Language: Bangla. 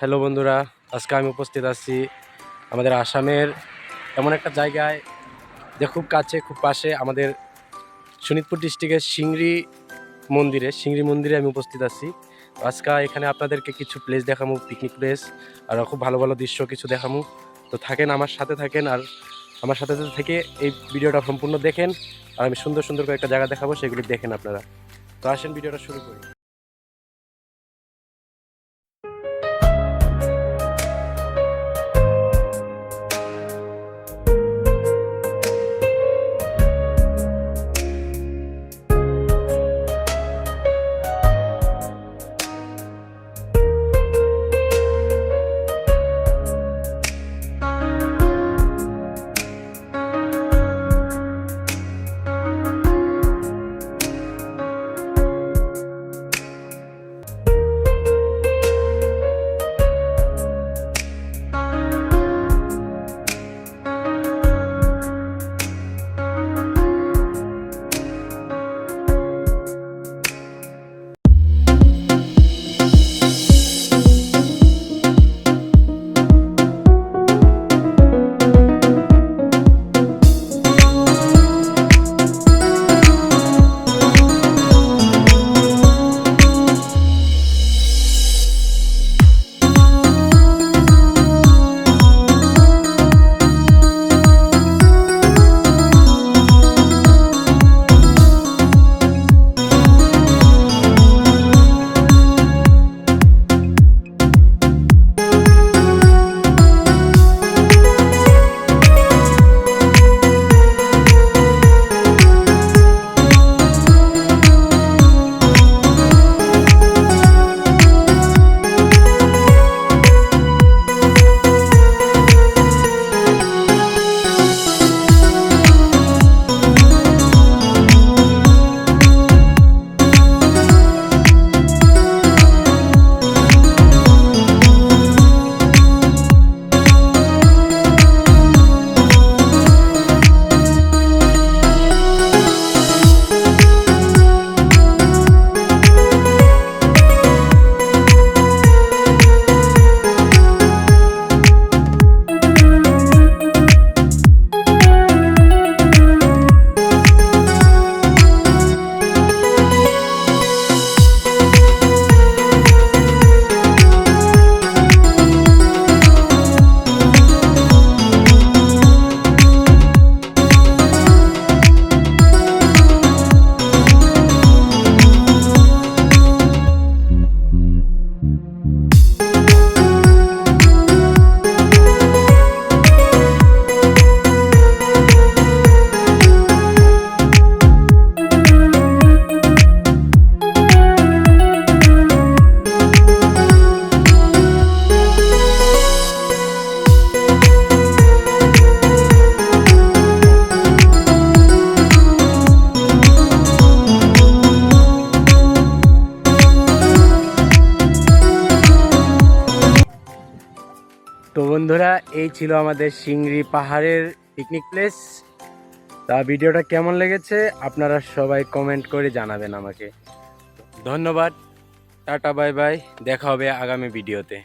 হ্যালো বন্ধুরা, আজকে আমি উপস্থিত আছি আমাদের আসামের এমন একটা জায়গায় যে খুব কাছে, খুব পাশে আমাদের শোনিতপুর ডিস্ট্রিক্টের সিংড়ি মন্দিরে সিংড়ি মন্দিরে আমি উপস্থিত আছি। আজকে এখানে আপনাদেরকে কিছু প্লেস দেখামু পিকনিক প্লেস আর খুব ভালো ভালো দৃশ্য কিছু দেখামু তো থাকেন আমার সাথে, থাকেন আর আমার সাথে সাথে থেকে এই ভিডিওটা সম্পূর্ণ দেখেন আর আমি সুন্দর সুন্দর কয়েকটা জায়গা দেখাবো, সেগুলি দেখেন আপনারা। তো আসেন, ভিডিওটা শুরু করি। তো বন্ধুরা, এই ছিল আমাদের সিংড়ি পাহাড়ের পিকনিক প্লেস তা ভিডিওটা কেমন লেগেছে আপনারা সবাই কমেন্ট করে জানাবেন আমাকে। ধন্যবাদ, টাটা বাই বাই দেখা হবে আগামী ভিডিওতে।